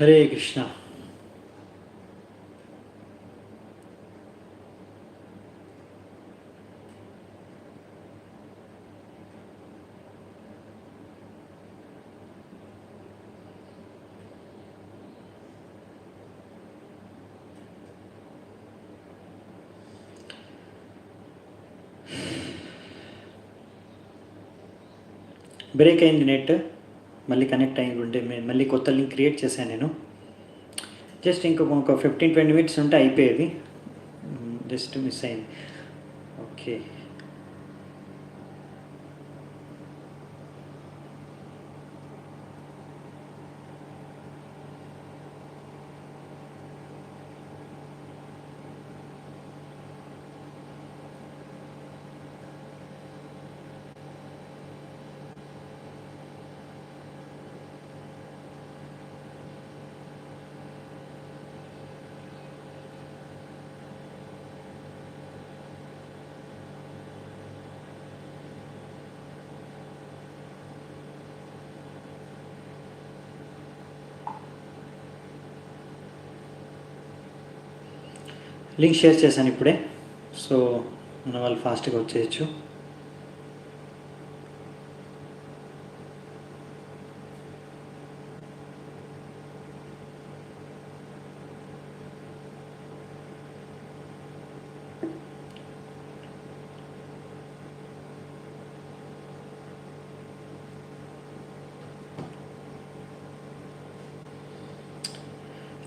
Hare Krishna break and net. మళ్ళీ connect అయ్యి ఉంటే మళ్ళీ కొత్త లింక్ క్రియేట్ చేశాను నేను. జస్ట్ ఇంకొక ఒక ఫిఫ్టీన్ ట్వంటీ మినిట్స్ ఉంటే అయిపోయేది. Hmm, జస్ట్ మిస్ అయింది. ఓకే లింక్ షేర్ చేశాను ఇప్పుడే. సో మన వాళ్ళు ఫాస్ట్గా వచ్చేయచ్చు.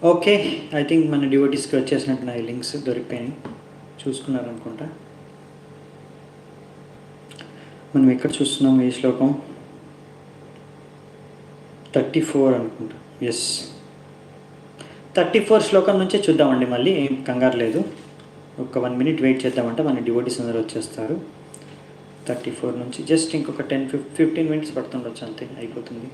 ఓకే ఐ థింక్ మన డివోటీస్కి వచ్చేసినట్టు నా లింక్స్ దొరికిపోయినాయి. చూసుకున్నారనుకుంటా. మనం ఎక్కడ చూస్తున్నాం ఏ శ్లోకం? థర్టీ ఫోర్ అనుకుంటా. ఎస్ థర్టీ ఫోర్ శ్లోకం నుంచే చూద్దామండి మళ్ళీ ఏం కంగారు లేదు. ఒక వన్ మినిట్ వెయిట్ చేద్దామంటే మన డివోటీస్ అందరూ వచ్చేస్తారు. థర్టీ ఫోర్ నుంచి జస్ట్ ఇంకొక టెన్ ఫిఫ్ ఫిఫ్టీన్ మినిట్స్ పడుతుండొచ్చు అంతే అయిపోతుంది.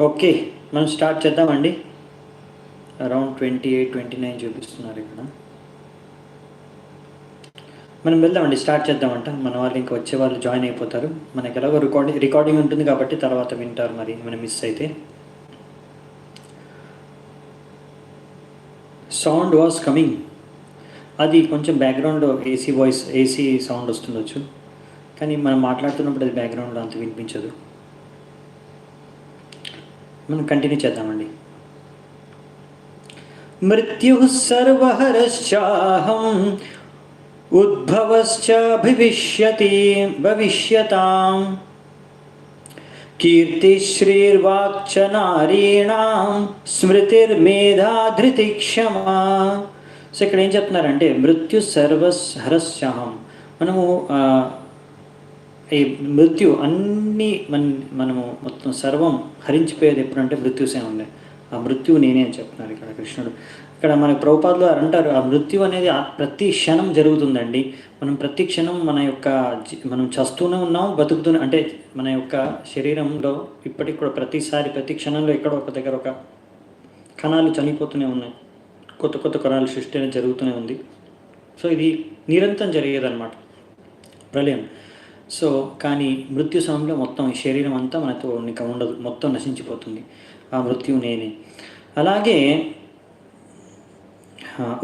ఓకే మనం స్టార్ట్ చేద్దామండి. Around twenty eight twenty nine చూపిస్తున్నారు ఇక్కడ. మనం వెళ్దామండి స్టార్ట్ చేద్దామంట. మన వాళ్ళు ఇంకా వచ్చే వాళ్ళు జాయిన్ అయిపోతారు. మనకి ఎలాగో రికార్డింగ్ రికార్డింగ్ ఉంటుంది కాబట్టి తర్వాత వింటారు మరి మనం మిస్ అయితే. సౌండ్ వాస్ కమింగ్ అది కొంచెం background AC voice AC sound వస్తుండొచ్చు. కానీ మనం మాట్లాడుతున్నప్పుడు అది బ్యాక్గ్రౌండ్లో అంత వినిపించదు. మనం కంటిన్యూ చేద్దామండి. మృత్యు సర్వహరశ్చాహం ఉద్భవశ్చ భవిష్యతి. భవిష్యతాం కీర్తిశ్రీర్వాక్చ నారీణాం స్మృతిర్మేధాధృతి క్షమా సో ఇక్కడ ఏం చెప్తున్నారంటే మృత్యు సర్వహరశ్చాహం. మనము ఈ మృత్యు అన్ని మన మనము మొత్తం సర్వం హరించిపోయేది ఎప్పుడంటే మృత్యుసే ఉంది ఆ మృత్యువు నేనే అని చెప్తున్నారు ఇక్కడ కృష్ణుడు. ఇక్కడ మనకి ప్రభుపాదులు అంటారు ఆ మృత్యు అనేది ప్రతి క్షణం జరుగుతుందండి. మనం ప్రతి క్షణం మన యొక్క మనం చస్తూనే ఉన్నాం బతుకుతూనే అంటే మన యొక్క శరీరంలో ఇప్పటికి కూడా ప్రతిసారి ప్రతి క్షణంలో ఎక్కడో ఒక దగ్గర ఒక కణాలు చనిపోతూనే ఉన్నాయి. కొత్త కొత్త కణాలు సృష్టి అనేది జరుగుతూనే ఉంది. సో ఇది నిరంతరం జరిగేదన్నమాట. ప్రళయం. సో కానీ మృత్యు సమయంలో మొత్తం ఈ శరీరం అంతా మనతో ఇక ఉండదు. మొత్తం నశించిపోతుంది. ఆ మృత్యు నేనే. అలాగే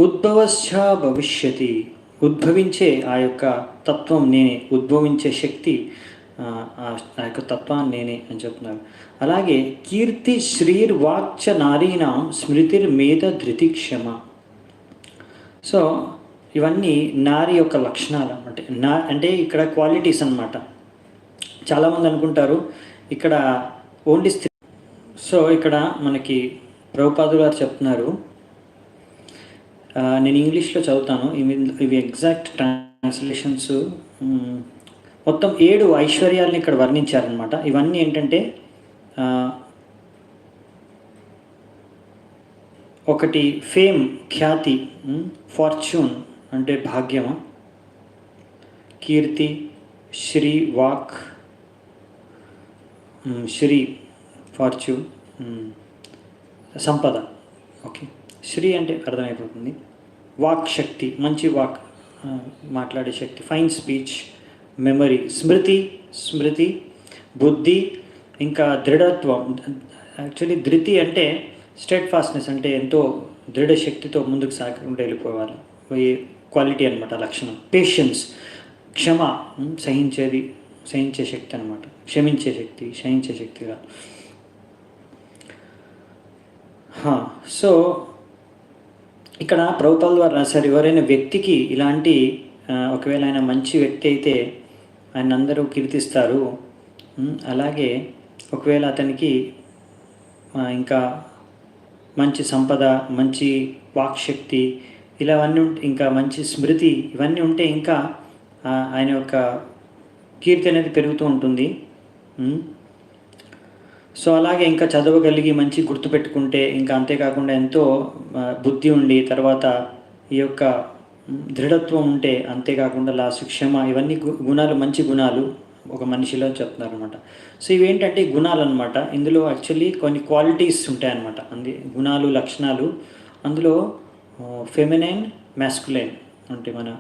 ఉద్భవశ్చ భవిష్యతి. ఉద్భవించే ఆ యొక్క తత్వం నేనే. ఉద్భవించే శక్తి ఆ, ఆ యొక్క తత్వాన్ని నేనే అని చెప్తున్నారు. అలాగే కీర్తి శ్రీర్వాక్చ నారీణం స్మృతిర్మేధ ధృతి క్షమ సో ఇవన్నీ నారి యొక్క లక్షణాలు అనమాట నా అంటే ఇక్కడ క్వాలిటీస్ అన్నమాట. చాలామంది అనుకుంటారు ఇక్కడ ఓన్లీ స్త్రీ. సో ఇక్కడ మనకి ప్రభుపాదులు గారు చెప్తున్నారు. నేను ఇంగ్లీష్లో చదువుతాను. ఇవి ఇవి ఎగ్జాక్ట్ ట్రాన్స్లేషన్స్ మొత్తం ఏడు ఐశ్వర్యాలను ఇక్కడ వర్ణించారనమాట ఇవన్నీ ఏంటంటే ఒకటి ఫేమ్ ఖ్యాతి ఫార్చ్యూన్ అంటే భాగ్యమా? కీర్తి శ్రీ వాక్ శ్రీ ఫార్చ్యూన్ సంపద. ఓకే. శ్రీ అంటే అర్థమైపోతుంది. వాక్ శక్తి మంచి వాక్ మాట్లాడే శక్తి. Fine speech memory. స్మృతి స్మృతి బుద్ధి ఇంకా దృఢత్వం. యాక్చువల్లీ ధృతి అంటే స్టేట్ ఫాస్ట్నెస్ అంటే ఎంతో దృఢ శక్తితో ముందుకు సాగకుండా వెళ్ళిపోవాలి. క్వాలిటీ అనమాట లక్షణం. పేషెన్స్ క్షమ సహించేది సహించే శక్తి అనమాట క్షమించే శక్తి సహించే శక్తిగా సో ఇక్కడ ప్రభుత్వాల ద్వారా రాశారు ఎవరైనా వ్యక్తికి ఇలాంటి ఒకవేళ ఆయన మంచి వ్యక్తి అయితే ఆయన అందరూ కీర్తిస్తారు. అలాగే ఒకవేళ అతనికి ఇంకా మంచి సంపద మంచి వాక్శక్తి ఇలా అవన్నీ ఉంటే ఇంకా మంచి స్మృతి ఇవన్నీ ఉంటే ఇంకా ఆయన యొక్క కీర్తి అనేది పెరుగుతూ ఉంటుంది. సో అలాగే ఇంకా చదవగలిగి మంచి గుర్తుపెట్టుకుంటే ఇంకా అంతేకాకుండా ఎంతో బుద్ధి ఉండి తర్వాత ఈ యొక్క దృఢత్వం ఉంటే అంతేకాకుండా లాస్ట్ క్షమ ఇవన్నీ గు- గుణాలు మంచి గుణాలు ఒక మనిషిలో చెప్తున్నారు అనమాట సో ఇవేంటంటే గుణాలు అనమాట ఇందులో యాక్చువల్లీ కొన్ని క్వాలిటీస్ ఉంటాయన్నమాట. అంది గుణాలు లక్షణాలు. అందులో ఫెమినైన్ మ్యాస్కులైన్ అంటే మన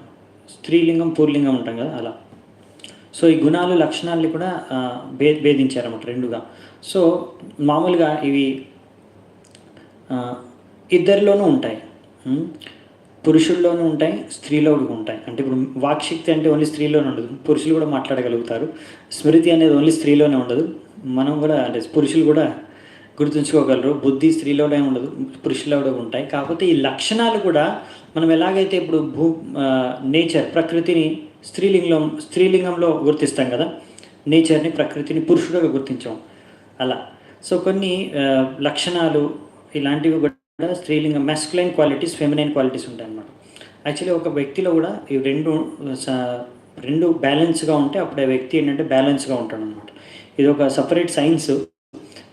స్త్రీలింగం పూర్లింగం ఉంటాం కదా అలా. సో ఈ గుణాలు లక్షణాలని కూడా భే భేదించారన్నమాట రెండుగా. సో మామూలుగా ఇవి ఇద్దరిలోనూ ఉంటాయి. పురుషుల్లోనూ ఉంటాయి స్త్రీలో కూడా ఉంటాయి. అంటే ఇప్పుడు వాక్శక్తి అంటే ఓన్లీ స్త్రీలోనే ఉండదు. పురుషులు కూడా మాట్లాడగలుగుతారు. స్మృతి అనేది ఓన్లీ స్త్రీలోనే ఉండదు. మనం కూడా అంటే పురుషులు కూడా గుర్తుంచుకోగలరు. బుద్ధి స్త్రీలోనే ఉండదు పురుషుల్లో కూడా ఉంటాయి. కాకపోతే ఈ లక్షణాలు కూడా మనం ఎలాగైతే ఇప్పుడు భూ నేచర్ ప్రకృతిని స్త్రీలింగం స్త్రీలింగంలో గుర్తిస్తాం కదా నేచర్ని ప్రకృతిని పురుషుడుగా గుర్తించాం. అలా. సో కొన్ని లక్షణాలు ఇలాంటివి కూడా స్త్రీలింగం మెస్కులైన్ క్వాలిటీస్ ఫెమినైన్ క్వాలిటీస్ ఉంటాయి అన్నమాట యాక్చువల్లీ ఒక వ్యక్తిలో కూడా ఈ రెండు స- రెండు బ్యాలెన్స్గా ఉంటే అప్పుడు ఆ వ్యక్తి ఏంటంటే బ్యాలెన్స్గా ఉంటాడు అనమాట ఇది ఒక సపరేట్ సైన్స్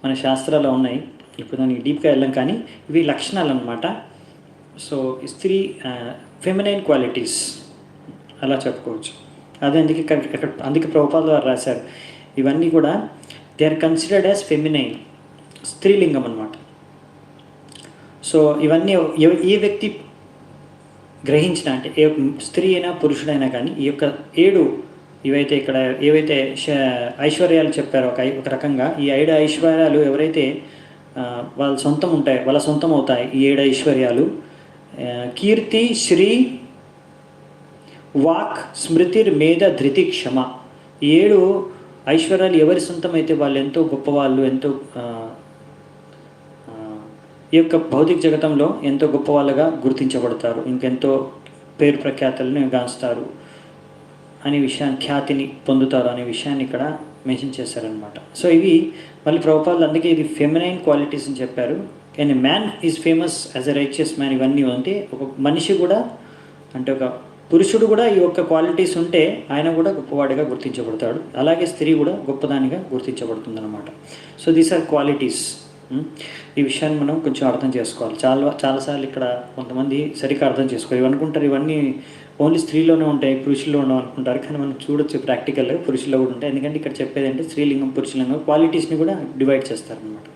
మన శాస్త్రాలు ఉన్నాయి. ఇప్పుడు దానికి డీప్గా వెళ్ళాం కానీ ఇవి లక్షణాలు అనమాట సో స్త్రీ ఫెమినైన్ క్వాలిటీస్ అలా చెప్పుకోవచ్చు. అదే అందుకే ఇక్కడ అందుకే ప్రభుపాద వారు రాశారు. ఇవన్నీ కూడా they are considered as feminine స్త్రీలింగం అనమాట సో ఇవన్నీ ఏ వ్యక్తి గ్రహించిన అంటే ఏ స్త్రీ అయినా పురుషుడైనా కానీ ఈ యొక్క ఏడు ఇవైతే ఇక్కడ ఏవైతే ఐశ్వర్యాలు చెప్పారో ఒక ఒక రకంగా ఈ ఏడు ఐశ్వర్యాలు ఎవరైతే వాళ్ళ సొంతం ఉంటాయి వాళ్ళ సొంతం అవుతాయి ఈ ఏడు ఐశ్వర్యాలు కీర్తి శ్రీ వాక్ స్మృతిర్ మేధ ధృతి క్షమ. ఈ ఏడు ఐశ్వర్యాలు ఎవరి సొంతం అయితే వాళ్ళు ఎంతో గొప్పవాళ్ళు ఎంతో ఈ యొక్క భౌతిక జగతంలో ఎంతో గొప్ప వాళ్ళగా గుర్తించబడతారు ఇంకెంతో పేరు ప్రఖ్యాతలను గాంచుతారు. అనే విషయాన్ని ఖ్యాతిని పొందుతారు అనే విషయాన్ని ఇక్కడ మెన్షన్ చేశారనమాట సో ఇవి మళ్ళీ ప్రభుపాలు అందుకే ఇది ఫెమినైన్ క్వాలిటీస్ అని చెప్పారు. And man is famous as a righteous man ఇవన్నీ అంటే ఒక మనిషి కూడా అంటే ఒక పురుషుడు కూడా ఈ యొక్క క్వాలిటీస్ ఉంటే ఆయన కూడా గొప్పవాడిగా గుర్తించబడతాడు. అలాగే స్త్రీ కూడా గొప్పదానిగా గుర్తించబడుతుంది అనమాట so these are qualities hmm? ఈ విషయాన్ని మనం కొంచెం అర్థం చేసుకోవాలి. చాలా చాలాసార్లు ఇక్కడ కొంతమంది సరిగ్గా అర్థం చేసుకోవాలి ఇవి అనుకుంటారు ఇవన్నీ ఓన్లీ స్త్రీలోనే ఉంటాయి పురుషుల్లో ఉండవు అనుకుంటారు కానీ మనం చూడొచ్చు ప్రాక్టికల్గా పురుషుల్లో కూడా ఉంటాయి. ఎందుకంటే ఇక్కడ చెప్పేది అంటే స్త్రీలింగం పురుషులింగం క్వాలిటీస్ని కూడా డివైడ్ చేస్తారనమాట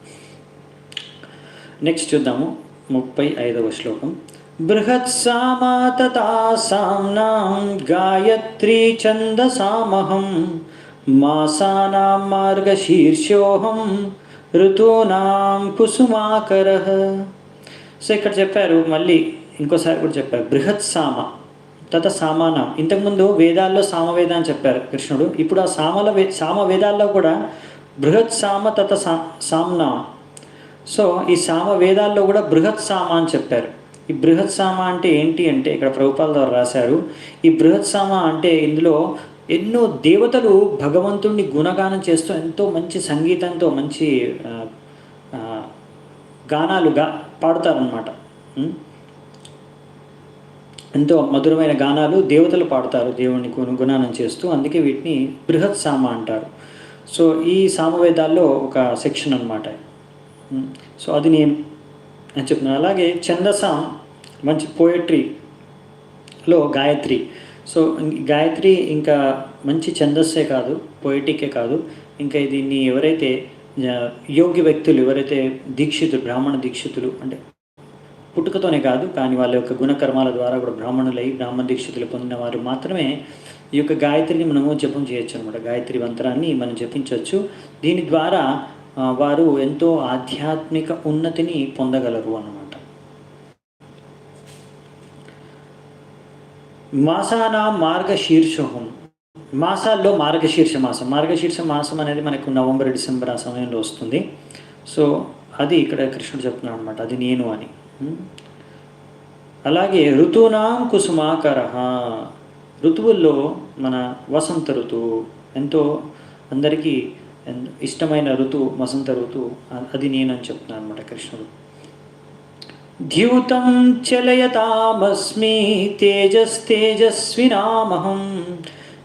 నెక్స్ట్ చూద్దాము. ముప్పై ఐదవ శ్లోకం. బృహత్ సామా తథా చంద గాయత్రీ ఛందసామహం మాసానాం మార్గశీర్షోహం ఋతూనాం కుసుమాకర. సో ఇక్కడ చెప్పారు మళ్ళీ ఇంకోసారి కూడా చెప్పారు. బృహత్ సామ. తత సామానం. ఇంతకుముందు వేదాల్లో సామవేద అని చెప్పారు కృష్ణుడు. ఇప్పుడు ఆ సామల వే సామ వేదాల్లో కూడా బృహత్ సామ తత సా సామ్నా. సో ఈ సామ వేదాల్లో కూడా బృహత్ సామ అని చెప్పారు. ఈ బృహత్ సామ అంటే ఏంటి అంటే ఇక్కడ ప్రభుపాల ద్వారా రాశారు. ఈ బృహత్ సామ అంటే ఇందులో ఎన్నో దేవతలు భగవంతుణ్ణి గుణగానం చేస్తూ ఎంతో మంచి సంగీతంతో మంచి గానాలుగా గానాలు గా పాడతారనమాట ఎంతో మధురమైన గానాలు దేవతలు పాడతారు దేవుణ్ణి గుణ- గుణానం చేస్తూ. అందుకే వీటిని బృహత్ సామ అంటారు. సో ఈ సామవేదాల్లో ఒక సెక్షన్ అనమాట సో అది నేను అని చెప్తున్నాను అలాగే ఛందసాం మంచి పోయట్రీలో గాయత్రి. సో గాయత్రి ఇంకా మంచి ఛందస్సే కాదు పోయిటికే కాదు. ఇంకా దీన్ని ఎవరైతే యోగ్య వ్యక్తులు ఎవరైతే దీక్షితులు బ్రాహ్మణ దీక్షితులు అంటే పుట్టుకతోనే కాదు కానీ వాళ్ళ యొక్క గుణకర్మాల ద్వారా కూడా బ్రాహ్మణులై బ్రాహ్మణ దీక్షితులు పొందిన వారు మాత్రమే ఈ యొక్క గాయత్రిని మనము జపం చేయొచ్చు అనమాట గాయత్రి మంత్రాన్ని మనం జపించవచ్చు దీని ద్వారా వారు ఎంతో ఆధ్యాత్మిక ఉన్నతిని పొందగలరు అన్నమాట. మాసానా మార్గశీర్షం మాసాల్లో మార్గశీర్ష మాసం. మార్గశీర్ష మాసం అనేది మనకు నవంబర్ డిసెంబర్ ఆ సమయంలో వస్తుంది. సో అది ఇక్కడ కృష్ణుడు చెప్తున్నాడు అనమాట అది నేను అని. అలాగే ఋతునాం కుసుమాకర. ఋతువుల్లో మన వసంత ఋతువు ఎంతో అందరికీ ఇష్టమైన ఋతువు వసంత ఋతువు అది నేనని చెప్తున్నాను అనమాట కృష్ణుడు. ద్యూతం చలయతామస్మి తేజస్తేజస్వినామహం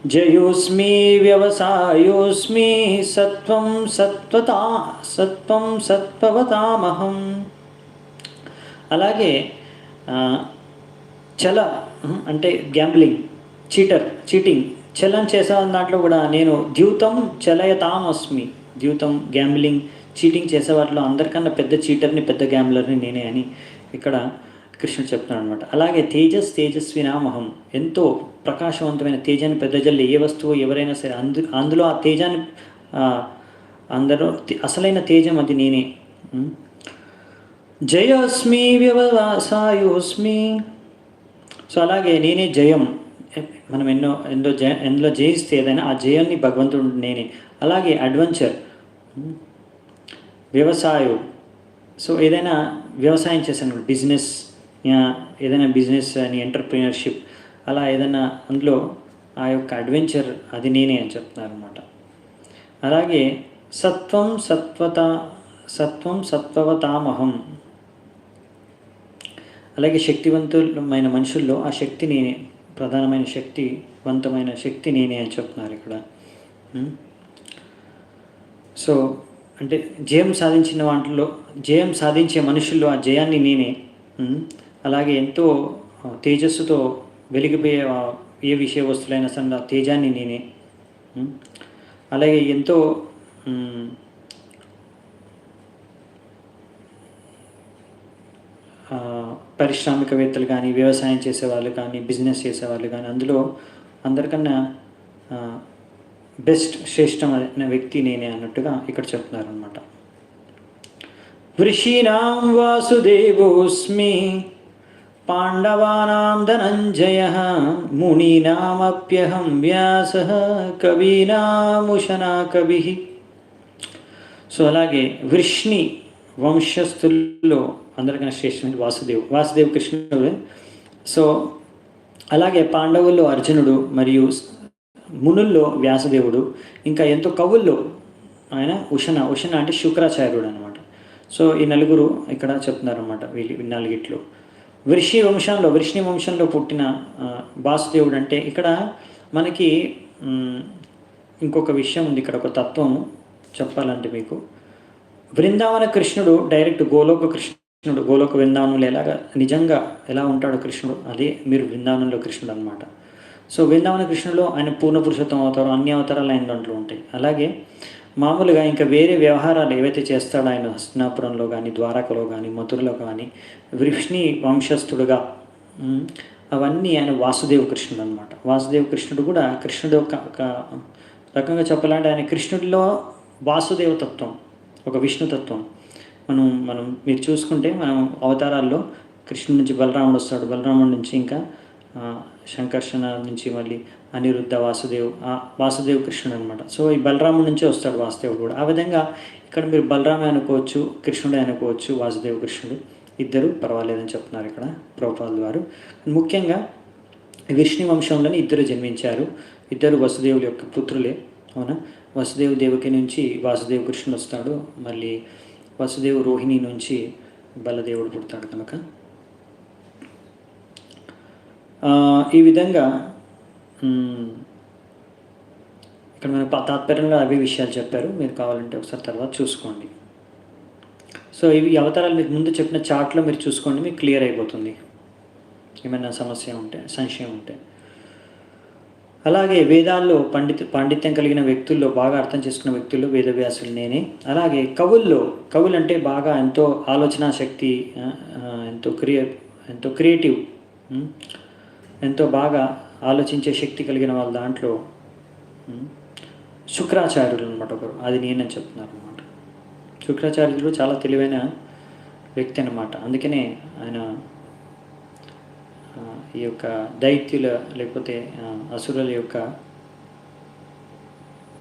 జయోస్మి వ్యవసాయోస్మి సత్వం సత్వతా సత్వం సత్పవతామహం. అలాగే చల అంటే గ్యాంబ్లింగ్ చీటర్ చీటింగ్ చలం చేసే దాంట్లో కూడా నేను ద్యూతం చలయతాం అస్మి ద్యూతం గ్యాంబ్లింగ్ చీటింగ్ చేసే వాటిలో అందరికన్నా పెద్ద చీటర్ని పెద్ద గ్యాంబ్లర్ని నేనే అని ఇక్కడ కృష్ణుడు చెప్తున్నాడు అనమాట అలాగే తేజస్ తేజస్వి నామహం ఎంతో ప్రకాశవంతమైన తేజాన్ని పెద్దజల్లి ఏ వస్తువు ఎవరైనా సరే అందు అందులో ఆ తేజాన్ని అందరూ అసలైన తేజం అది నేనే జయోస్మి వ్యవసాయోస్మి. సో అలాగే నేనే జయం. మనం ఎన్నో ఎన్నో జయ ఎందులో జయిస్తే ఏదైనా ఆ జయాన్ని భగవంతుడు నేనే. అలాగే అడ్వెంచర్. వ్యవసాయం. సో ఏదైనా వ్యవసాయం చేశాను. బిజినెస్ ఏదైనా బిజినెస్ అని ఎంటర్ప్రీనర్షిప్. అలా ఏదైనా అందులో ఆ యొక్క అడ్వెంచర్ అది నేనే అని చెప్తున్నారు అనమాట అలాగే సత్వం సత్వత సత్వం సత్వవతామహం. అలాగే శక్తివంతులమైన మనుషుల్లో ఆ శక్తి నేనే ప్రధానమైన శక్తివంతమైన శక్తి నేనే అని చెప్తున్నారు ఇక్కడ. సో అంటే జయం సాధించిన వాటిలో జయం సాధించే మనుషుల్లో ఆ జయాన్ని నేనే. అలాగే ఎంతో తేజస్సుతో వెలిగిపోయే ఏ విషయ వస్తువులైనా సరే ఆ తేజాన్ని నేనే. అలాగే ఎంతో ఉం, ఆ, పారిశ్రామికవేత్తలు కానీ వ్యవసాయం చేసేవాళ్ళు కానీ బిజినెస్ చేసేవాళ్ళు కానీ అందులో అందరికన్నా బెస్ట్ శ్రేష్టమైన వ్యక్తి నేనే అన్నట్టుగా ఇక్కడ చెప్తున్నారనమాట వృషీణాం వాసుదేవోస్మి పాండవానాం ధనంజయ మునీనామప్యహం వ్యాస కవీనాముషనా కవి సో అలాగే వృష్ణి వంశస్థుల్లో అందరికన్నా శ్రేష్ఠమైన వాసుదేవ్. వాసుదేవ్ కృష్ణుడు. సో అలాగే పాండవుల్లో అర్జునుడు మరియు మునుల్లో వ్యాసదేవుడు ఇంకా ఎంతో కవుల్లో ఆయన ఉషణ ఉషణ అంటే శుక్రాచార్యుడు అనమాట సో ఈ నలుగురు ఇక్కడ చెప్తున్నారు అనమాట వీళ్ళు నలుగిట్లో. వృషి వంశంలో వృష్ణి వంశంలో పుట్టిన వాసుదేవుడు అంటే ఇక్కడ మనకి ఇంకొక విషయం ఉంది. ఇక్కడ ఒక తత్వము చెప్పాలంటే మీకు. బృందావన కృష్ణుడు డైరెక్ట్ గోలోక కృష్ణుడు గోలోక బృందావనంలో ఎలాగా? నిజంగా ఎలా ఉంటాడో కృష్ణుడు? అదే మీరు బృందావనంలో కృష్ణుడు అనమాట సో బృందావన కృష్ణులో ఆయన పూర్ణ పురుషోత్తం అవతారం అన్ని అవతారాలు ఆయన దాంట్లో ఉంటాయి. అలాగే మామూలుగా ఇంకా వేరే వ్యవహారాలు ఏవైతే చేస్తాడో ఆయన హస్తినాపురంలో కానీ ద్వారకలో కానీ మధురలో కానీ వృష్ణి వంశస్థుడుగా అవన్నీ ఆయన వాసుదేవ కృష్ణుడు అనమాట వాసుదేవ కృష్ణుడు కూడా కృష్ణుడు ఒక ఒక రకంగా చెప్పాలంటే ఆయన కృష్ణుడిలో వాసుదేవ తత్వం ఒక విష్ణుతత్వం మనం మనం మీరు చూసుకుంటే మనం అవతారాల్లో కృష్ణుడి నుంచి బలరాముడు వస్తాడు. బలరాముడి నుంచి ఇంకా శంకర్షణ నుంచి మళ్ళీ అనిరుద్ధ వాసుదేవ్ వాసుదేవ్ కృష్ణుడు అనమాట సో ఈ బలరాముడి నుంచే వస్తాడు వాసుదేవుడు కూడా. ఆ విధంగా ఇక్కడ మీరు బలరామే అనుకోవచ్చు కృష్ణుడే అనుకోవచ్చు వాసుదేవ కృష్ణుడు ఇద్దరు పర్వాలేదని చెప్తున్నారు ఇక్కడ ప్రభుపాల్ వారు ముఖ్యంగా విష్ణు వంశంలోని ఇద్దరు జన్మించారు. ఇద్దరు వసుదేవుల యొక్క పుత్రులే. అవునా? వసుదేవ్ దేవకి నుంచి వాసుదేవ్ కృష్ణుడు వస్తాడు. మళ్ళీ వసుదేవ్ రోహిణి నుంచి బలదేవుడు పుడతాడు కనుక. ఈ విధంగా ఇక్కడ మన తాత్పర్యంగా తాత్పర్యంలో అవే విషయాలు చెప్పారు. మీరు కావాలంటే ఒకసారి తర్వాత చూసుకోండి. సో ఇవి అవతారాలు మీకు ముందు చెప్పిన చార్ట్లో మీరు చూసుకోండి మీకు క్లియర్ అయిపోతుంది. ఏమైనా సమస్య ఉంటే సంశయం ఉంటే. అలాగే వేదాల్లో పండిత పాండిత్యం కలిగిన వ్యక్తుల్లో బాగా అర్థం చేసుకున్న వ్యక్తుల్లో వేదవ్యాసులు నేనే. అలాగే కవుల్లో కవులు అంటే బాగా ఎంతో ఆలోచన శక్తి ఎంతో క్రియే ఎంతో క్రియేటివ్ ఎంతో బాగా ఆలోచించే శక్తి కలిగిన వాళ్ళ దాంట్లో శుక్రాచార్యులు అనమాట ఒకరు. అది నేనని చెప్తున్నారు అనమాట శుక్రాచార్యులు చాలా తెలివైన వ్యక్తి అనమాట అందుకనే ఆయన ఈ యొక్క దైత్యుల లేకపోతే అసురుల యొక్క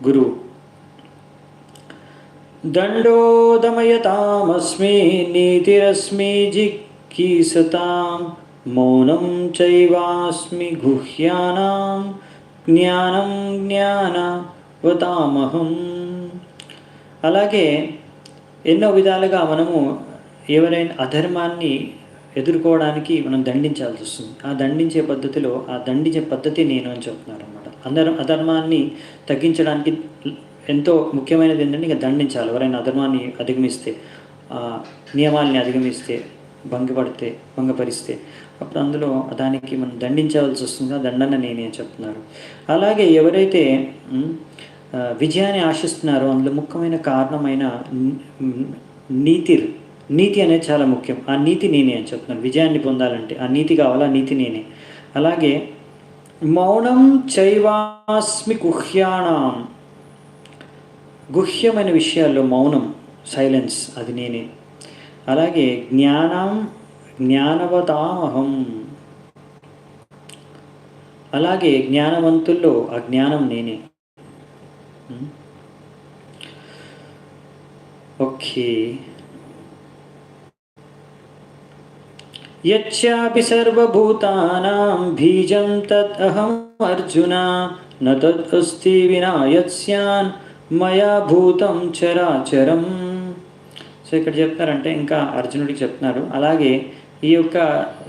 గురువు. దండోదమయతామస్మి నీతిరస్మి జిక్కీసతాం మౌనం చైవాస్మి గుహ్యానాం జ్ఞానం జ్ఞానవతామహం. అలాగే ఎన్నో విధాలుగా మనము ఎవరైనా అధర్మాన్ని ఎదుర్కోవడానికి మనం దండించాల్సి వస్తుంది. ఆ దండించే పద్ధతిలో ఆ దండించే పద్ధతి నేను అని చెప్తున్నారు అనమాట అందరం అధర్మాన్ని తగ్గించడానికి ఎంతో ముఖ్యమైనది ఏంటంటే ఇక దండించాలి. ఎవరైనా అధర్మాన్ని అధిగమిస్తే నియమాల్ని అధిగమిస్తే భంగపడితే భంగపరిస్తే అప్పుడు అందులో దానికి మనం దండించవలసి వస్తుంది. ఆ దండన నేనే అని చెప్తున్నారు. అలాగే ఎవరైతే విజయాన్ని ఆశిస్తున్నారో అందులో ముఖ్యమైన కారణమైన నీతిర్. నీతి అనేది చాలా ముఖ్యం. ఆ నీతి నేనే అని చెప్తున్నాను. విజయాన్ని పొందాలంటే ఆ నీతి కావాలా? ఆ నీతి నేనే. అలాగే మౌనం చైవాస్మి గుహ్యాణం. గుహ్యమైన విషయాల్లో మౌనం సైలెన్స్ అది నేనే. అలాగే జ్ఞానం జ్ఞానవతామహం. అలాగే జ్ఞానవంతుల్లో ఆ జ్ఞానం నేనే. ఓకే. యచ్చాపి సర్వభూతానాం బీజం తత్ అహం అర్జున న తత్ అస్తి వినా మయా భూతం చరాచరం సో ఇక్కడ చెప్తారంటే ఇంకా అర్జునుడికి చెప్తున్నారు అలాగే ఈ యొక్క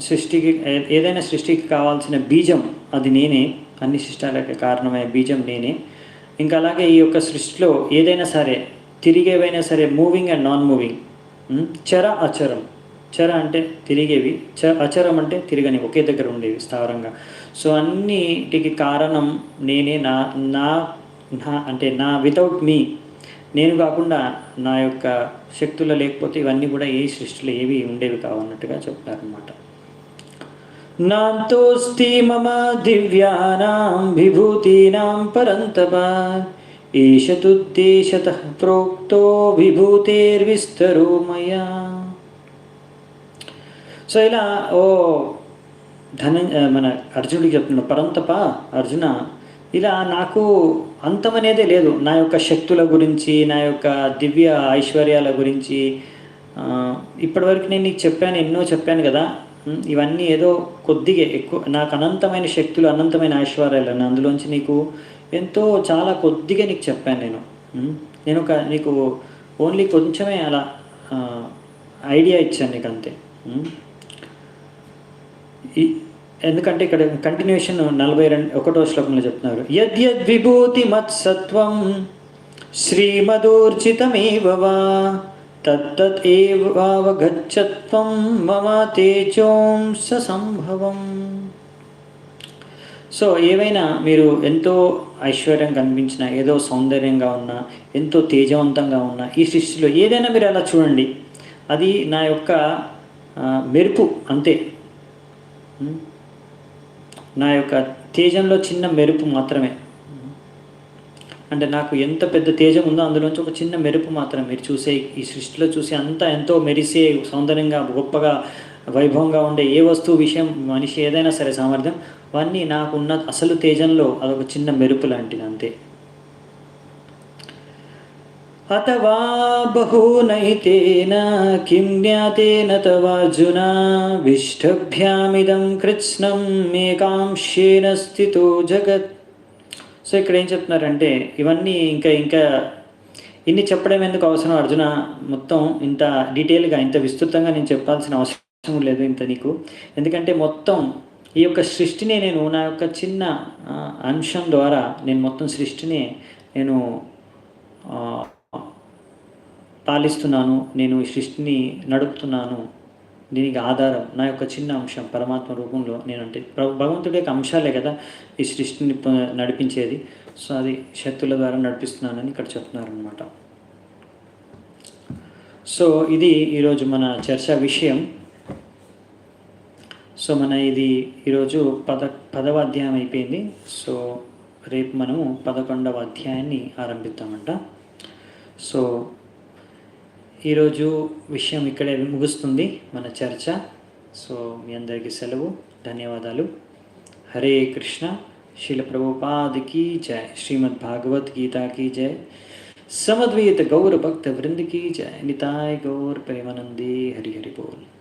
సృష్టికి ఏ- ఏదైనా సృష్టికి కావాల్సిన బీజం అది నేనే అన్ని సృష్టాలకు కారణమైన బీజం నేనే. ఇంకా అలాగే ఈ యొక్క సృష్టిలో ఏదైనా సరే తిరిగేవైనా సరే మూవింగ్ అండ్ నాన్ మూవింగ్ చర అచరం చర అంటే తిరిగేవి చ అచరం అంటే తిరగని ఒకే దగ్గర ఉండేవి స్థావరంగా. సో అన్నిటికి కారణం నేనే నా నా నా అంటే నా వితౌట్ మీ నేను కాకుండా నా యొక్క శక్తులు లేకపోతే ఇవన్నీ కూడా ఏ సృష్టిలో ఏవి ఉండేవి కావన్నట్టుగా చెప్తారనమాట నాంతోస్తి మమ దివ్యానాం విభూతీనాం పరంతప ఈషతుద్దేశత ప్రోక్తో విభూతేర్విస్తరో మయా. సో ఇలా ఓ ధన మన అర్జునుడికి చెప్తున్నాడు పరంతప అర్జున ఇలా నాకు అంతం అనేదే లేదు. నా యొక్క శక్తుల గురించి నా యొక్క దివ్య ఐశ్వర్యాల గురించి ఇప్పటివరకు నేను నీకు చెప్పాను ఎన్నో చెప్పాను కదా. ఇవన్నీ ఏదో కొద్దిగా ఎక్కువ నాకు అనంతమైన శక్తులు అనంతమైన ఐశ్వర్యాలు అని అందులోంచి నీకు ఎంతో చాలా కొద్దిగా నీకు చెప్పాను నేను. నేను ఒక నీకు ఓన్లీ కొంచెమే అలా ఐడియా ఇచ్చాను నీకు అంతే. ఎందుకంటే ఇక్కడ కంటిన్యూషన్ నలభై రెండు ఒకటో శ్లోకంలో చెప్తున్నారు. యద్యద్ విభూతి మత్సత్వం శ్రీమదూర్జితమేవ వా తత్తత్ మమ తేజోంస సంభవం. సో ఏవైనా మీరు ఎంతో ఐశ్వర్యం కనిపించిన ఏదో సౌందర్యంగా ఉన్నా ఎంతో తేజవంతంగా ఉన్నా ఈ సృష్టిలో ఏదైనా మీరు అలా చూడండి. అది నా యొక్క మెరుపు అంతే. నా యొక్క తేజంలో చిన్న మెరుపు మాత్రమే. అంటే నాకు ఎంత పెద్ద తేజం ఉందో అందులోంచి ఒక చిన్న మెరుపు మాత్రమే మీరు చూసే ఈ సృష్టిలో చూసే అంతా ఎంతో మెరిసే సౌందర్యంగా గొప్పగా వైభవంగా ఉండే ఏ వస్తువు విషయం మనిషి ఏదైనా సరే సామర్థ్యం అవన్నీ నాకున్న అసలు తేజంలో అదొక చిన్న మెరుపు లాంటిది అంతే. अथवा बहूनैतेन किं ज्ञातेन तवार्जुन విష్టభ్యామిదం కృత్స్నం ఏకాంశేన స్థితో జగత్ సో ఇక్కడ ఏం చెప్తున్నారంటే ఇవన్నీ ఇంకా ఇంకా ఇన్ని చెప్పడం ఎందుకు అవసరం అర్జున మొత్తం ఇంత డీటెయిల్గా ఇంత విస్తృతంగా నేను చెప్పాల్సిన అవసరం లేదు ఇంత నీకు ఎందుకంటే మొత్తం ఈ యొక్క సృష్టిని నేను నా యొక్క చిన్న ఆ, అంశం ద్వారా నేను మొత్తం సృష్టిని నేను ఆ, పాలిస్తున్నాను నేను ఈ సృష్టిని నడుపుతున్నాను. దీనికి ఆధారం నా యొక్క చిన్న అంశం పరమాత్మ రూపంలో నేను అంటే భగవంతుడి యొక్క అంశాలే కదా ఈ సృష్టిని నడిపించేది. సో అది శక్తుల ద్వారా నడిపిస్తున్నానని ఇక్కడ చెప్తున్నారు అనమాట సో ఇది ఈరోజు మన చర్చా విషయం. సో మన ఇది ఈరోజు పద పదవ అధ్యాయం అయిపోయింది. సో రేపు మనము పదకొండవ అధ్యాయాన్ని ఆరంభిద్దామంట. సో ఈరోజు విషయం ఇక్కడే ముగుస్తుంది మన చర్చ. సో మీ అందరికీ సెలవు ధన్యవాదాలు. హరే కృష్ణ. శిల ప్రభుపాదికి జయ శ్రీమద్ భాగవద్ గీతాకి జయ సమద్వీత గౌర భక్త వృందకి జయ నితాయ్ గౌర్ ప్రేమనంది. హరి హరి బోల్.